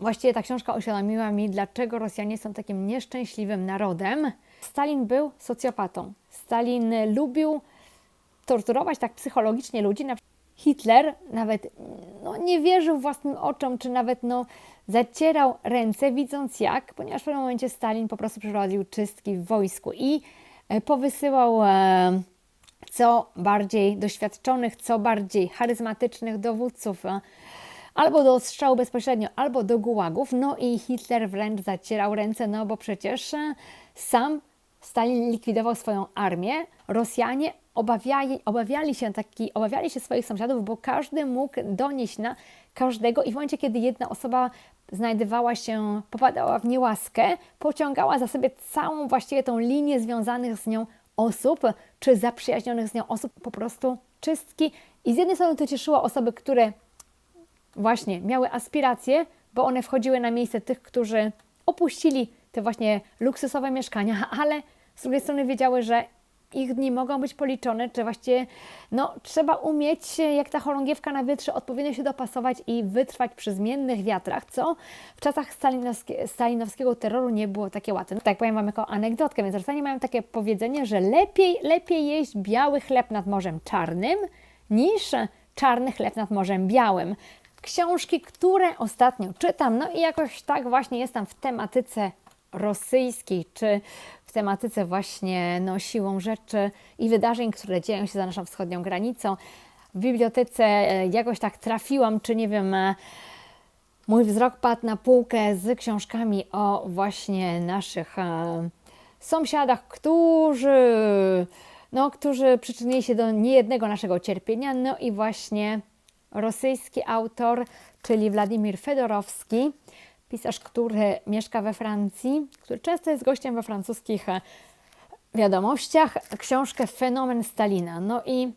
Właściwie ta książka uświadomiła mi, dlaczego Rosjanie są takim nieszczęśliwym narodem. Stalin był socjopatą. Stalin lubił torturować tak psychologicznie ludzi. Hitler nawet no, nie wierzył własnym oczom, czy nawet no, zacierał ręce, widząc jak, ponieważ w pewnym momencie Stalin po prostu przeprowadził czystki w wojsku i e, powysyłał e, co bardziej doświadczonych, co bardziej charyzmatycznych dowódców e, albo do ostrzału bezpośrednio, albo do gułagów. No i Hitler wręcz zacierał ręce, no bo przecież e, sam Stalin likwidował swoją armię. Rosjanie obawiali, obawiali się taki, obawiali się swoich sąsiadów, bo każdy mógł donieść na każdego i w momencie, kiedy jedna osoba znajdowała się, popadała w niełaskę, pociągała za sobie całą właściwie tą linię związanych z nią osób, czy zaprzyjaźnionych z nią osób, po prostu czystki. I z jednej strony to cieszyło osoby, które właśnie miały aspiracje, bo one wchodziły na miejsce tych, którzy opuścili te właśnie luksusowe mieszkania, ale z drugiej strony wiedziały, że ich dni mogą być policzone, czy właściwie no, trzeba umieć, jak ta chorągiewka na wietrze, odpowiednio się dopasować i wytrwać przy zmiennych wiatrach, co w czasach stalinowskie, stalinowskiego terroru nie było takie łatwe. Tak powiem Wam jako anegdotkę, więc Rosjanie mają takie powiedzenie, że lepiej, lepiej jeść biały chleb nad Morzem Czarnym niż czarny chleb nad Morzem Białym. Książki, które ostatnio czytam, no i jakoś tak właśnie jestem w tematyce rosyjskiej, czy w tematyce właśnie no, siłą rzeczy i wydarzeń, które dzieją się za naszą wschodnią granicą. W bibliotece e, jakoś tak trafiłam, czy nie wiem, e, mój wzrok padł na półkę z książkami o właśnie naszych e, sąsiadach, którzy, no, którzy przyczynili się do niejednego naszego cierpienia. No i właśnie rosyjski autor, czyli Władimir Fedorowski, pisarz, który mieszka we Francji, który często jest gościem we francuskich e, wiadomościach, książkę Fenomen Stalina. No i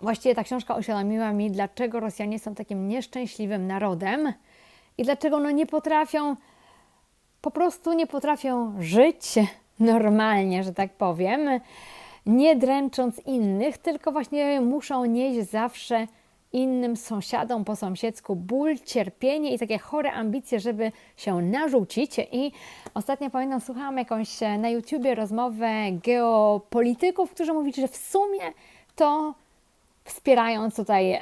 właściwie ta książka uświadomiła mi, dlaczego Rosjanie są takim nieszczęśliwym narodem i dlaczego no nie potrafią, po prostu nie potrafią żyć normalnie, że tak powiem, nie dręcząc innych, tylko właśnie muszą nieść zawsze innym sąsiadom po sąsiedzku ból, cierpienie i takie chore ambicje, żeby się narzucić. I ostatnio pamiętam, słuchałam jakąś e, na YouTubie rozmowę geopolityków, którzy mówili, że w sumie to wspierając tutaj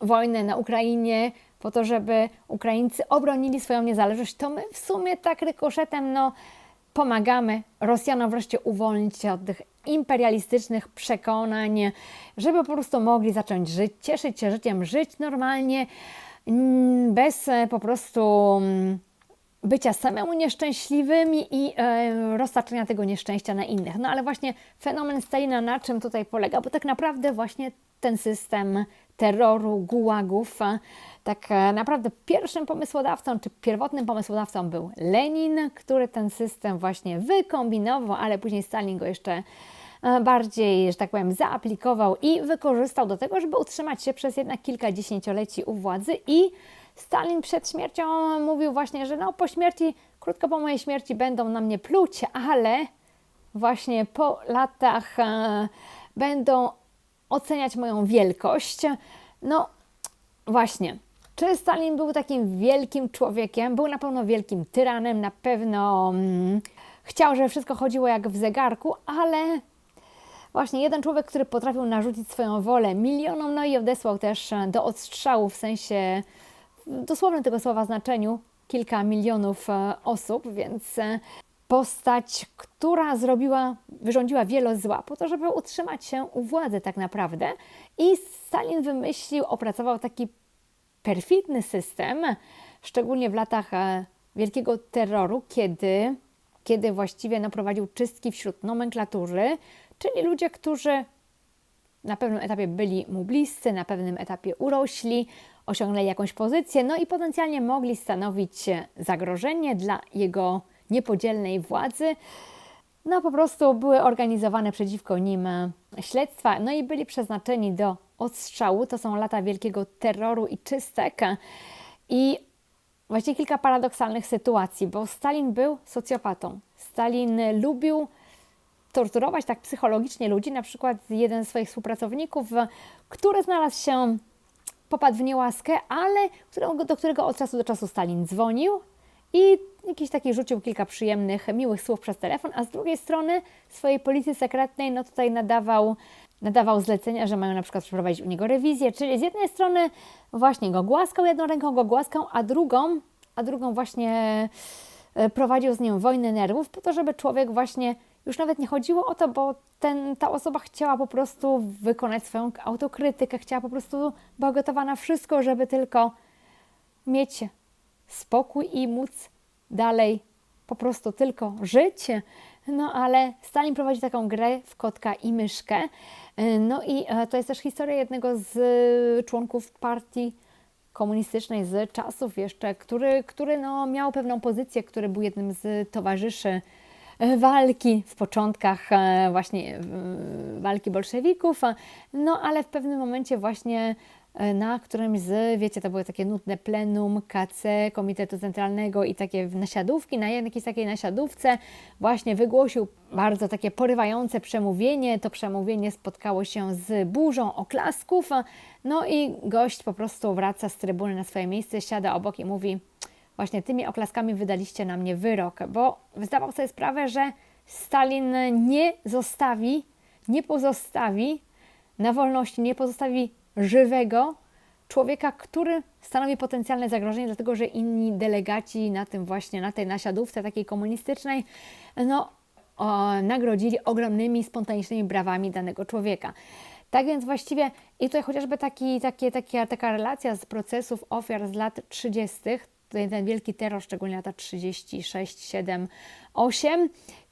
wojnę na Ukrainie, po to, żeby Ukraińcy obronili swoją niezależność, to my w sumie tak rykoszetem no, pomagamy Rosjanom wreszcie uwolnić się od tych imperialistycznych przekonań, żeby po prostu mogli zacząć żyć, cieszyć się życiem, żyć normalnie, mm, bez e, po prostu mm, bycia samemu nieszczęśliwymi i e, roztaczania tego nieszczęścia na innych. No ale właśnie fenomen Stalina na czym tutaj polega? Bo tak naprawdę właśnie ten system terroru, gułagów, tak e, naprawdę pierwszym pomysłodawcą, czy pierwotnym pomysłodawcą był Lenin, który ten system właśnie wykombinował, ale później Stalin go jeszcze e, bardziej, że tak powiem, zaaplikował i wykorzystał do tego, żeby utrzymać się przez jednak kilka dziesięcioleci u władzy i Stalin przed śmiercią mówił właśnie, że no po śmierci, krótko po mojej śmierci będą na mnie pluć, ale właśnie po latach e, będą oceniać moją wielkość. No właśnie, czy Stalin był takim wielkim człowiekiem? Był na pewno wielkim tyranem, na pewno mm, chciał, żeby wszystko chodziło jak w zegarku, ale właśnie jeden człowiek, który potrafił narzucić swoją wolę milionom, no i odesłał też do odstrzału w sensie dosłownym tego słowa znaczeniu kilka milionów e, osób, więc e, postać, która zrobiła, wyrządziła wiele zła po to, żeby utrzymać się u władzy tak naprawdę. I Stalin wymyślił, opracował taki perfidny system, szczególnie w latach e, wielkiego terroru, kiedy, kiedy właściwie naprowadził czystki wśród nomenklatury, czyli ludzie, którzy na pewnym etapie byli mu bliscy, na pewnym etapie urośli, osiągnęli jakąś pozycję, no i potencjalnie mogli stanowić zagrożenie dla jego niepodzielnej władzy. No po prostu były organizowane przeciwko nim śledztwa, no i byli przeznaczeni do odstrzału. To są lata wielkiego terroru i czystek. I właśnie kilka paradoksalnych sytuacji, bo Stalin był socjopatą. Stalin lubił torturować tak psychologicznie ludzi. Na przykład jeden z swoich współpracowników, który znalazł się, popadł w niełaskę, ale do którego od czasu do czasu Stalin dzwonił i jakiś taki rzucił kilka przyjemnych, miłych słów przez telefon, a z drugiej strony swojej policji sekretnej no tutaj nadawał, nadawał zlecenia, że mają na przykład przeprowadzić u niego rewizję, czyli z jednej strony właśnie go głaskał, jedną ręką go głaskał, a drugą, a drugą właśnie e, prowadził z nim wojnę nerwów po to, żeby człowiek właśnie już nawet nie chodziło o to, bo ten, ta osoba chciała po prostu wykonać swoją autokrytykę, chciała po prostu, była gotowa na wszystko, żeby tylko mieć spokój i móc dalej po prostu tylko żyć. No ale Stalin prowadzi taką grę w kotka i myszkę. No i e, to jest też historia jednego z członków partii komunistycznej z czasów jeszcze, który, który no, miał pewną pozycję, który był jednym z towarzyszy walki w początkach e, właśnie walki bolszewików, no ale w pewnym momencie właśnie e, na którymś z, wiecie, to były takie nudne plenum KC, Komitetu Centralnego i takie nasiadówki, na jakiejś takiej nasiadówce właśnie wygłosił bardzo takie porywające przemówienie. To przemówienie spotkało się z burzą oklasków, no i gość po prostu wraca z trybuny na swoje miejsce, siada obok i mówi właśnie tymi oklaskami wydaliście na mnie wyrok, bo zdawał sobie sprawę, że Stalin nie zostawi, nie pozostawi na wolności, nie pozostawi żywego człowieka, który stanowi potencjalne zagrożenie, dlatego że inni delegaci na tym właśnie, na tej nasiadówce takiej komunistycznej, no, o, nagrodzili ogromnymi, spontanicznymi brawami danego człowieka. Tak więc właściwie i tutaj chociażby taki, takie, takie, taka relacja z procesów ofiar z lat 30., ten wielki terror, szczególnie lata 36, 7, 8,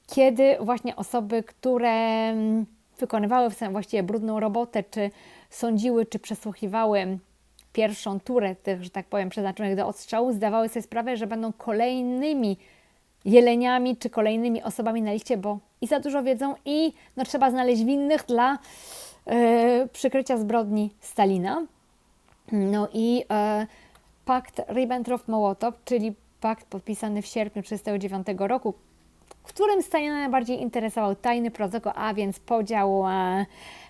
kiedy właśnie osoby, które mm, wykonywały właściwie brudną robotę, czy sądziły, czy przesłuchiwały pierwszą turę tych, że tak powiem, przeznaczonych do odstrzału, zdawały sobie sprawę, że będą kolejnymi jeleniami, czy kolejnymi osobami na liście, bo i za dużo wiedzą, i no, trzeba znaleźć winnych dla yy, przykrycia zbrodni Stalina. No i yy, pakt Ribbentrop-Mołotow, czyli pakt podpisany w sierpniu 1939 roku, w którym Stalina najbardziej interesował tajny protokół, a więc podział, e,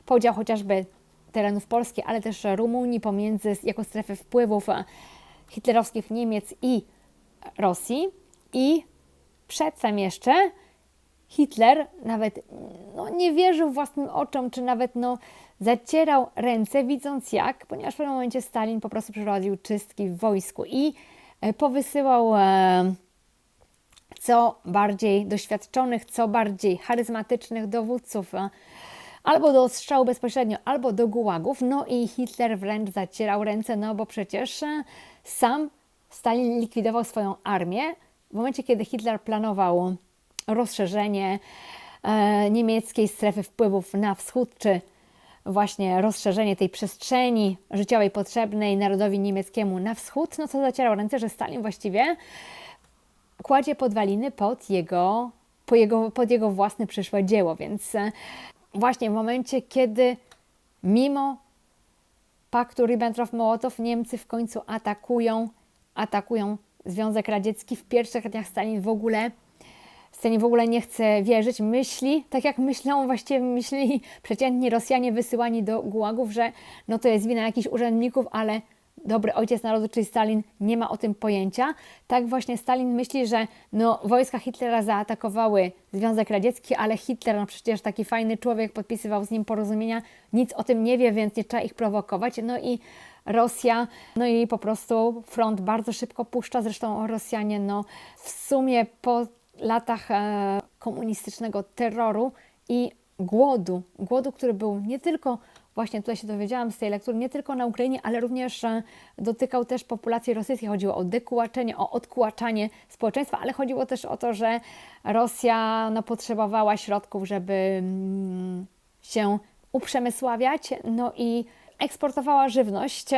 podział chociażby terenów Polski, ale też Rumunii pomiędzy jako strefy wpływów hitlerowskich Niemiec i Rosji. I przedtem jeszcze Hitler nawet no, nie wierzył własnym oczom, czy nawet no, zacierał ręce, widząc jak, ponieważ w pewnym momencie Stalin po prostu przeprowadził czystki w wojsku i e, powysyłał e, co bardziej doświadczonych, co bardziej charyzmatycznych dowódców e, albo do ostrzału bezpośrednio, albo do gułagów. No i Hitler wręcz zacierał ręce, no bo przecież sam Stalin likwidował swoją armię. W momencie, kiedy Hitler planował rozszerzenie niemieckiej strefy wpływów na wschód, czy właśnie rozszerzenie tej przestrzeni życiowej potrzebnej narodowi niemieckiemu na wschód, no co zacierał ręce, że Stalin właściwie kładzie podwaliny pod jego, po jego, pod jego własne przyszłe dzieło. Więc e, właśnie w momencie, kiedy mimo paktu Ribbentrop-Mołotow Niemcy w końcu atakują, atakują Związek Radziecki w pierwszych dniach Stalin w ogóle scenie w ogóle nie chce wierzyć, myśli, tak jak myślą, właściwie myśli przeciętni Rosjanie wysyłani do gułagów, że no to jest wina jakichś urzędników, ale dobry ojciec narodu, czyli Stalin, nie ma o tym pojęcia. Tak właśnie Stalin myśli, że no, wojska Hitlera zaatakowały Związek Radziecki, ale Hitler, no przecież taki fajny człowiek, podpisywał z nim porozumienia, nic o tym nie wie, więc nie trzeba ich prowokować. No i Rosja, no i po prostu front bardzo szybko puszcza, zresztą Rosjanie, no w sumie po latach e, komunistycznego terroru i głodu. Głodu, który był nie tylko, właśnie tutaj się dowiedziałam z tej lektury, nie tylko na Ukrainie, ale również e, dotykał też populacji rosyjskiej. Chodziło o dekułaczenie, o odkułaczanie społeczeństwa, ale chodziło też o to, że Rosja no, potrzebowała środków, żeby mm, się uprzemysławiać, no i eksportowała żywność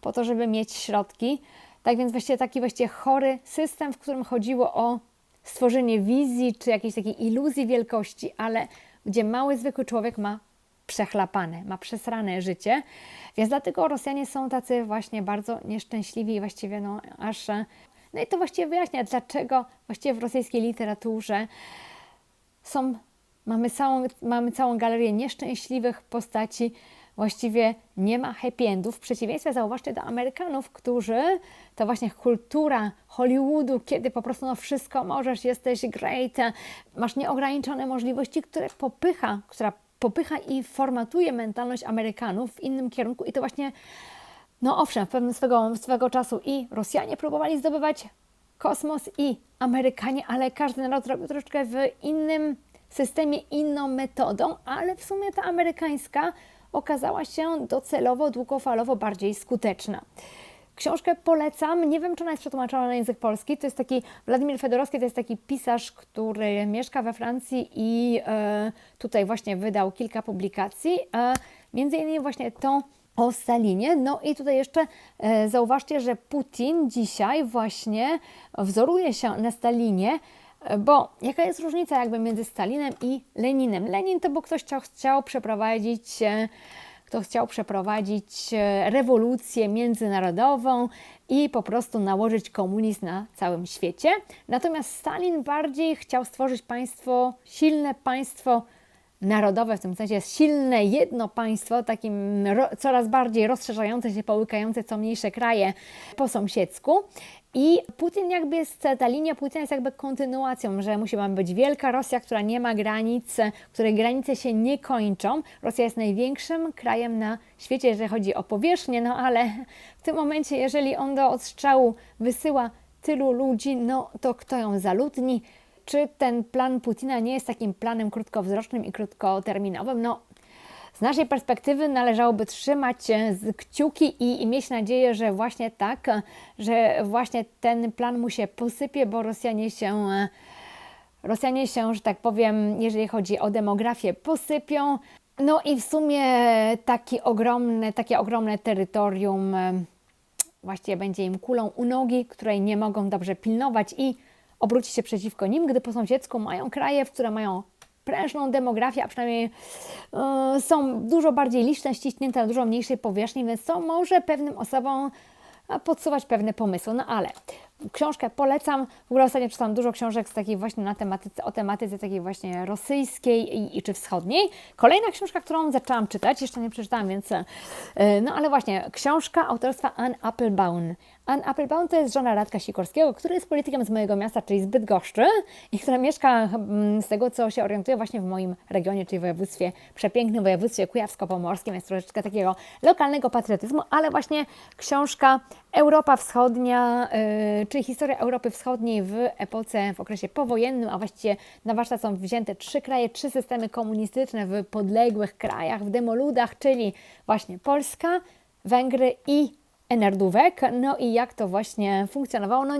po to, żeby mieć środki. Tak więc właściwie taki właściwie chory system, w którym chodziło o stworzenie wizji czy jakiejś takiej iluzji wielkości, ale gdzie mały, zwykły człowiek ma przechlapane, ma przesrane życie. Więc dlatego Rosjanie są tacy właśnie bardzo nieszczęśliwi i właściwie no aż... No i to właściwie wyjaśnia, dlaczego właściwie w rosyjskiej literaturze są, mamy całą, mamy całą galerię nieszczęśliwych postaci, właściwie nie ma happy endów. W przeciwieństwie zauważcie do Amerykanów, którzy to właśnie kultura Hollywoodu, kiedy po prostu no wszystko możesz, jesteś great, masz nieograniczone możliwości, które popycha, która popycha i formatuje mentalność Amerykanów w innym kierunku i to właśnie no owszem, w pewnym swego, swego czasu i Rosjanie próbowali zdobywać kosmos i Amerykanie, ale każdy naród robił troszeczkę w innym systemie, inną metodą, ale w sumie ta amerykańska okazała się docelowo, długofalowo bardziej skuteczna. Książkę polecam. Nie wiem, czy ona jest przetłumaczona na język polski. To jest taki Władimir Fedorowski, to jest taki pisarz, który mieszka we Francji i e, tutaj właśnie wydał kilka publikacji. E, między innymi właśnie tą o Stalinie. No i tutaj jeszcze e, zauważcie, że Putin dzisiaj właśnie wzoruje się na Stalinie, e, bo jaka jest różnica jakby między Stalinem i Leninem? Lenin to był ktoś, kto chciał przeprowadzić e, kto chciał przeprowadzić rewolucję międzynarodową i po prostu nałożyć komunizm na całym świecie. Natomiast Stalin bardziej chciał stworzyć państwo, silne państwo narodowe, w tym sensie silne jedno państwo, takim coraz bardziej rozszerzające się, połykające co mniejsze kraje po sąsiedzku. I Putin jakby jest, ta linia Putina jest jakby kontynuacją, że musi być wielka Rosja, która nie ma granic, której granice się nie kończą. Rosja jest największym krajem na świecie, jeżeli chodzi o powierzchnię, no ale w tym momencie, jeżeli on do odstrzału wysyła tylu ludzi, no to kto ją zaludni? Czy ten plan Putina nie jest takim planem krótkowzrocznym i krótkoterminowym? No, z naszej perspektywy należałoby trzymać kciuki i, i, mieć nadzieję, że właśnie tak, że właśnie ten plan mu się posypie, bo Rosjanie się, Rosjanie się, że tak powiem, jeżeli chodzi o demografię, posypią. No i w sumie taki ogromne, takie ogromne terytorium właściwie będzie im kulą u nogi, której nie mogą dobrze pilnować i obrócić się przeciwko nim, gdy po sąsiedzku mają kraje, które mają prężną demografię, a przynajmniej yy, są dużo bardziej liczne, ściśnięte na dużo mniejszej powierzchni, więc to może pewnym osobom podsuwać pewne pomysły. No ale książkę polecam. W ogóle ostatnio czytałam dużo książek z takiej właśnie na tematyce, o tematyce takiej właśnie rosyjskiej i, i, czy wschodniej. Kolejna książka, którą zaczęłam czytać, jeszcze nie przeczytałam, więc yy, no ale właśnie książka autorstwa Anne Applebaum. Ann Applebaum to jest żona Radka Sikorskiego, który jest politykiem z mojego miasta, czyli z Bydgoszczy i która mieszka mm, z tego, co się orientuje właśnie w moim regionie, czyli w województwie, przepięknym województwie kujawsko-pomorskim, jest troszeczkę takiego lokalnego patriotyzmu, ale właśnie książka Europa Wschodnia, yy, czyli historia Europy Wschodniej w epoce, w okresie powojennym, a właściwie na warsztat są wzięte trzy kraje, trzy systemy komunistyczne w podległych krajach, w demoludach, czyli właśnie Polska, Węgry i Enerdówek. No i jak to właśnie funkcjonowało? No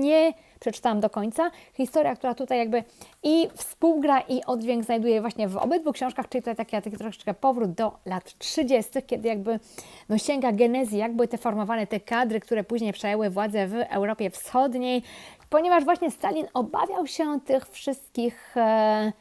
nie przeczytałam do końca. Historia, która tutaj jakby i współgra i oddźwięk znajduje właśnie w obydwu książkach, czyli tutaj taki, taki troszeczkę powrót do lat 30., kiedy jakby no, sięga genezji, jak były te formowane te kadry, które później przejęły władzę w Europie Wschodniej, ponieważ właśnie Stalin obawiał się tych wszystkich e,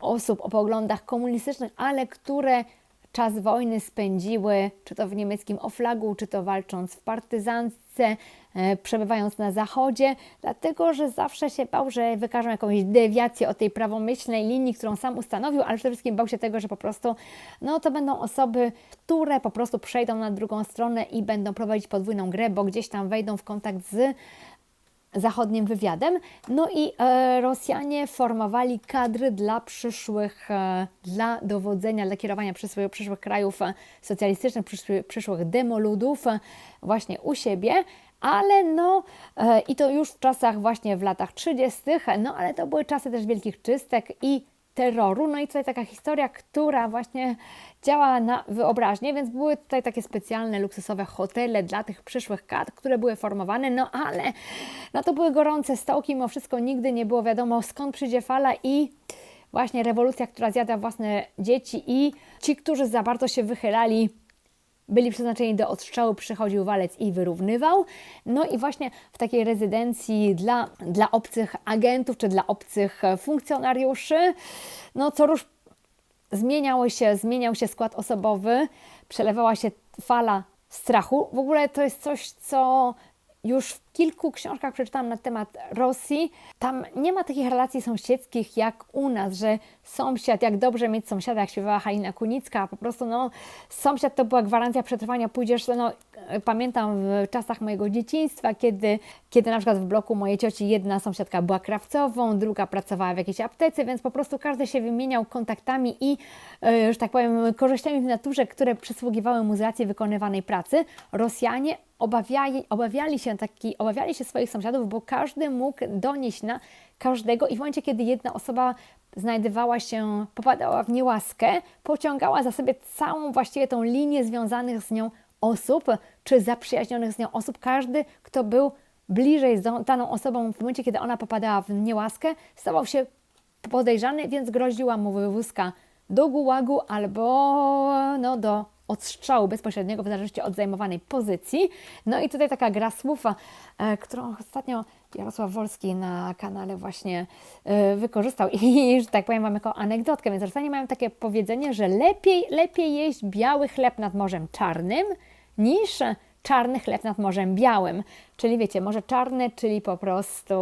osób o poglądach komunistycznych, ale które czas wojny spędziły, czy to w niemieckim Oflagu, czy to walcząc w partyzance, e, przebywając na zachodzie, dlatego że zawsze się bał, że wykażą jakąś dewiację od tej prawomyślnej linii, którą sam ustanowił, ale przede wszystkim bał się tego, że po prostu no, to będą osoby, które po prostu przejdą na drugą stronę i będą prowadzić podwójną grę, bo gdzieś tam wejdą w kontakt z zachodnim wywiadem. No i e, Rosjanie formowali kadry dla przyszłych, e, dla dowodzenia, dla kierowania przyszłych, przyszłych krajów e, socjalistycznych, przyszłych, przyszłych demoludów e, właśnie u siebie. Ale no, e, i to już w czasach właśnie w latach 30., no ale to były czasy też wielkich czystek i terroru. No i tutaj taka historia, która właśnie działa na wyobraźnię, więc były tutaj takie specjalne, luksusowe hotele dla tych przyszłych kat, które były formowane, no ale no to były gorące stołki, mimo wszystko nigdy nie było wiadomo skąd przyjdzie fala i właśnie rewolucja, która zjada własne dzieci i ci, którzy za bardzo się wychylali byli przeznaczeni do odstrzału, przychodził walec i wyrównywał. No i właśnie w takiej rezydencji dla, dla obcych agentów czy dla obcych funkcjonariuszy, no co róż zmieniało się, zmieniał się skład osobowy, przelewała się fala strachu. W ogóle to jest coś, co już kilku książkach przeczytałam na temat Rosji. Tam nie ma takich relacji sąsiedzkich jak u nas, że sąsiad, jak dobrze mieć sąsiada, jak śpiewała Halina Kunicka, po prostu no, sąsiad to była gwarancja przetrwania, pójdziesz, no, pamiętam w czasach mojego dzieciństwa, kiedy, kiedy na przykład w bloku mojej cioci jedna sąsiadka była krawcową, druga pracowała w jakiejś aptece, więc po prostu każdy się wymieniał kontaktami i, e, że tak powiem, korzyściami w naturze, które przysługiwały mu z racji wykonywanej pracy. Rosjanie obawiali, obawiali, się taki, obawiali się swoich sąsiadów, bo każdy mógł donieść na każdego i w momencie, kiedy jedna osoba znajdowała się, popadała w niełaskę, pociągała za sobie całą właściwie tą linię związanych z nią osób, czy zaprzyjaźnionych z nią osób. Każdy, kto był bliżej z daną osobą w momencie, kiedy ona popadała w niełaskę, stawał się podejrzany, więc groziła mu wywózka do gułagu albo no, do odstrzału bezpośredniego w zależności od zajmowanej pozycji. No i tutaj taka gra słów, e, którą ostatnio Jarosław Wolski na kanale właśnie e, wykorzystał i, że tak powiem, mam jako anegdotkę, więc Rosjanie mają takie powiedzenie, że lepiej, lepiej jeść biały chleb nad Morzem Czarnym niż czarny chleb nad Morzem Białym. Czyli wiecie, Morze Czarne, czyli po prostu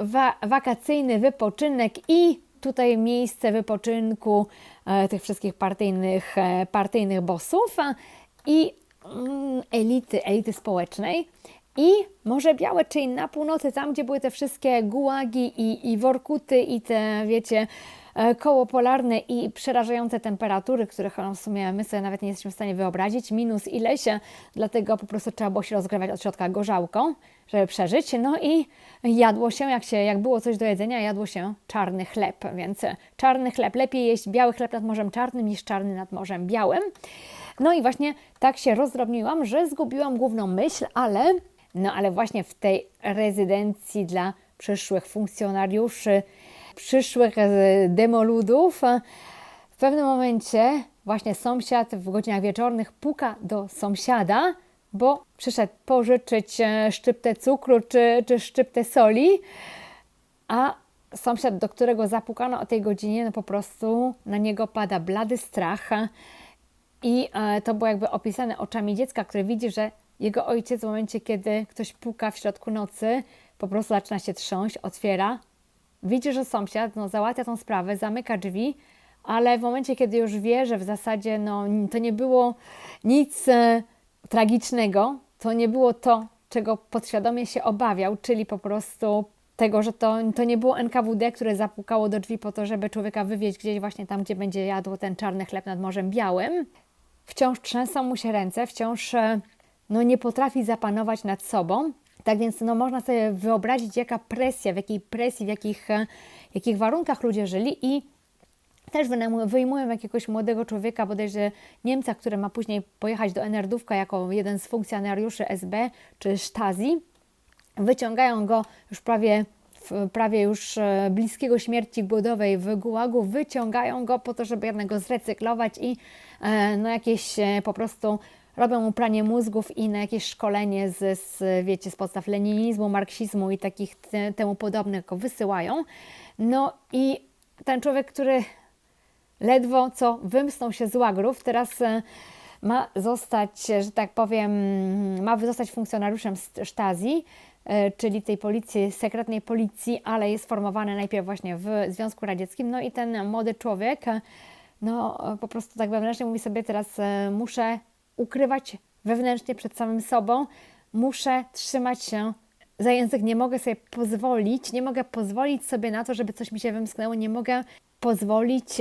wa wakacyjny wypoczynek i tutaj miejsce wypoczynku e, tych wszystkich partyjnych, e, partyjnych bossów i mm, elity, elity społecznej. I Morze Białe, czyli na północy, tam gdzie były te wszystkie gułagi i, i workuty i te, wiecie, koło polarne i przerażające temperatury, których w sumie my sobie nawet nie jesteśmy w stanie wyobrazić, minus ileś, dlatego po prostu trzeba było się rozgrzewać od środka gorzałką, żeby przeżyć. No i jadło się, jak, się, jak było coś do jedzenia, jadło się czarny chleb, więc czarny chleb, lepiej jeść biały chleb nad Morzem Czarnym niż czarny nad Morzem Białym. No i właśnie tak się rozdrobniłam, że zgubiłam główną myśl, ale no ale właśnie w tej rezydencji dla przyszłych funkcjonariuszy, przyszłych e, demoludów, e, w pewnym momencie właśnie sąsiad w godzinach wieczornych puka do sąsiada, bo przyszedł pożyczyć e, szczyptę cukru czy, czy szczyptę soli, a sąsiad, do którego zapukano o tej godzinie, no po prostu na niego pada blady strach. I to było jakby opisane oczami dziecka, które widzi, że jego ojciec w momencie, kiedy ktoś puka w środku nocy, po prostu zaczyna się trząść, otwiera, widzi, że sąsiad no, załatwia tą sprawę, zamyka drzwi, ale w momencie, kiedy już wie, że w zasadzie no, to nie było nic e, tragicznego, to nie było to, czego podświadomie się obawiał, czyli po prostu tego, że to, to nie było NKWD, które zapukało do drzwi po to, żeby człowieka wywieźć gdzieś właśnie tam, gdzie będzie jadł ten czarny chleb nad Morzem Białym. Wciąż trzęsą mu się ręce, wciąż e, no, nie potrafi zapanować nad sobą. Tak więc no, można sobie wyobrazić, jaka presja, w jakiej presji, w jakich, e, jakich warunkach ludzie żyli i też wyjmują jakiegoś młodego człowieka, bodajże Niemca, który ma później pojechać do Enerdówka jako jeden z funkcjonariuszy SB czy Stasi. Wyciągają go już prawie, prawie już e, bliskiego śmierci głodowej w Gułagu, wyciągają go po to, żeby jednak go zrecyklować i e, no, jakieś po prostu robią mu pranie mózgów i na jakieś szkolenie z, z wiecie, z podstaw leninizmu, marksizmu i takich te, temu podobnych go wysyłają. No i ten człowiek, który ledwo co wymsnął się z łagrów, teraz e, ma zostać, że tak powiem, ma zostać funkcjonariuszem Stasi, e, czyli tej policji, sekretnej policji, ale jest formowany najpierw właśnie w Związku Radzieckim. No i ten młody człowiek, no po prostu tak wewnętrznie mówi sobie teraz e, muszę ukrywać wewnętrznie przed samym sobą, muszę trzymać się za język, nie mogę sobie pozwolić, nie mogę pozwolić sobie na to, żeby coś mi się wymsknęło, nie mogę pozwolić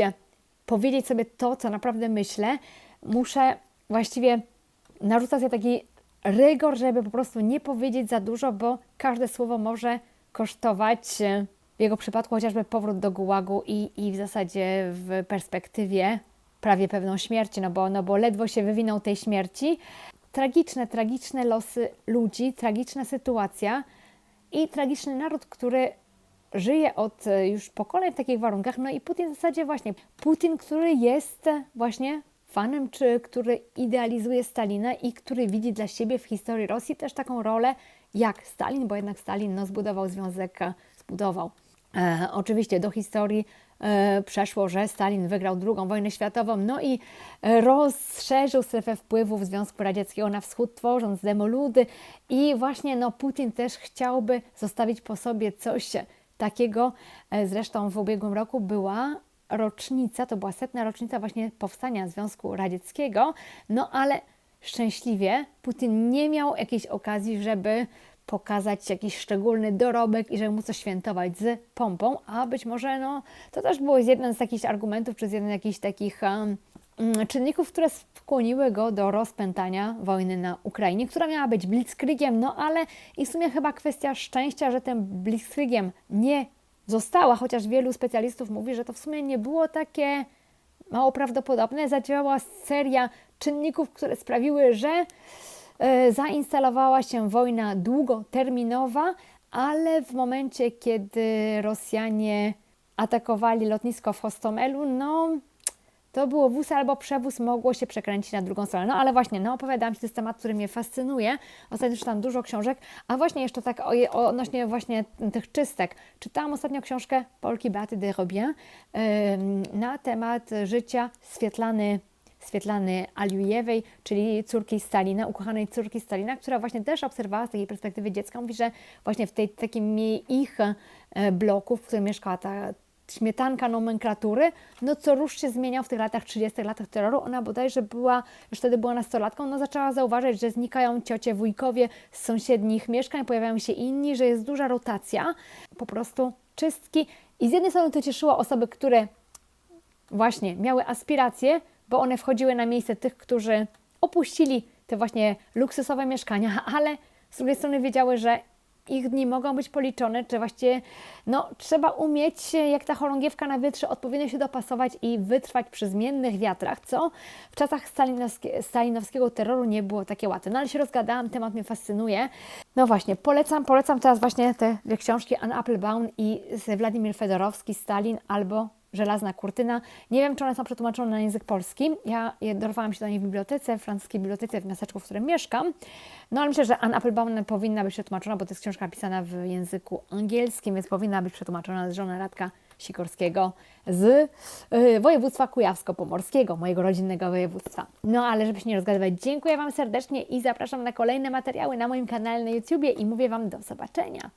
powiedzieć sobie to, co naprawdę myślę. Muszę właściwie narzucać sobie taki rygor, żeby po prostu nie powiedzieć za dużo, bo każde słowo może kosztować w jego przypadku chociażby powrót do gułagu i, i w zasadzie w perspektywie prawie pewną śmierć, no bo, no bo ledwo się wywinął tej śmierci. Tragiczne, tragiczne losy ludzi, tragiczna sytuacja i tragiczny naród, który żyje od e, już pokoleń w takich warunkach. No i Putin w zasadzie właśnie, Putin, który jest właśnie fanem, czy który idealizuje Stalina i który widzi dla siebie w historii Rosji też taką rolę jak Stalin, bo jednak Stalin no, zbudował związek, zbudował. E, oczywiście do historii e, przeszło, że Stalin wygrał II wojnę światową, no i e, rozszerzył strefę wpływów Związku Radzieckiego na wschód, tworząc demoludy. I właśnie no, Putin też chciałby zostawić po sobie coś takiego. E, Zresztą w ubiegłym roku była rocznica, to była setna rocznica właśnie powstania Związku Radzieckiego, no ale szczęśliwie Putin nie miał jakiejś okazji, żeby pokazać jakiś szczególny dorobek i żeby mu coś świętować z pompą, a być może no, to też było jeden z takich argumentów, czy z jeden z jakichś takich um, czynników, które skłoniły go do rozpętania wojny na Ukrainie, która miała być blitzkriegiem, no ale i w sumie chyba kwestia szczęścia, że tym blitzkriegiem nie została, chociaż wielu specjalistów mówi, że to w sumie nie było takie mało prawdopodobne. Zadziałała seria czynników, które sprawiły, że zainstalowała się wojna długoterminowa, ale w momencie, kiedy Rosjanie atakowali lotnisko w Hostomelu, no to było wóz albo przewóz, mogło się przekręcić na drugą stronę. No ale właśnie, no opowiadałam Ci, to jest temat, który mnie fascynuje. Ostatnio czytam dużo książek, a właśnie jeszcze tak o, odnośnie właśnie tych czystek. Czytałam ostatnio książkę Polki Beaty de Robien na temat życia Swietlany Swietlany Aliujewej, czyli córki Stalina, ukochanej córki Stalina, która właśnie też obserwowała z takiej perspektywy dziecka. Mówi, że właśnie w tej takim ich e, bloku, w którym mieszkała ta śmietanka nomenklatury, no co róż się zmieniał w tych latach 30., latach terroru. Ona bodajże była, już wtedy była nastolatką, no zaczęła zauważyć, że znikają ciocie, wujkowie z sąsiednich mieszkań, pojawiają się inni, że jest duża rotacja, po prostu czystki. I z jednej strony to cieszyło osoby, które właśnie miały aspiracje, bo one wchodziły na miejsce tych, którzy opuścili te właśnie luksusowe mieszkania, ale z drugiej strony wiedziały, że ich dni mogą być policzone, czy właściwie no, trzeba umieć, jak ta chorągiewka na wietrze, odpowiednio się dopasować i wytrwać przy zmiennych wiatrach, co w czasach stalinowskie, stalinowskiego terroru nie było takie łatwe. No ale się rozgadałam, temat mnie fascynuje. No właśnie, polecam, polecam teraz właśnie te książki Anne Applebaum i Władimir Fedorowski, Stalin albo Żelazna kurtyna. Nie wiem, czy one są przetłumaczone na język polski. Ja dorwałam się do niej w bibliotece, w francuskiej bibliotece w miasteczku, w którym mieszkam. No ale myślę, że Anne Applebaum powinna być przetłumaczona, bo to jest książka pisana w języku angielskim, więc powinna być przetłumaczona z żony Radka Sikorskiego z y, województwa kujawsko-pomorskiego, mojego rodzinnego województwa. No ale żeby się nie rozgadywać, dziękuję Wam serdecznie i zapraszam na kolejne materiały na moim kanale na YouTubie i mówię Wam do zobaczenia.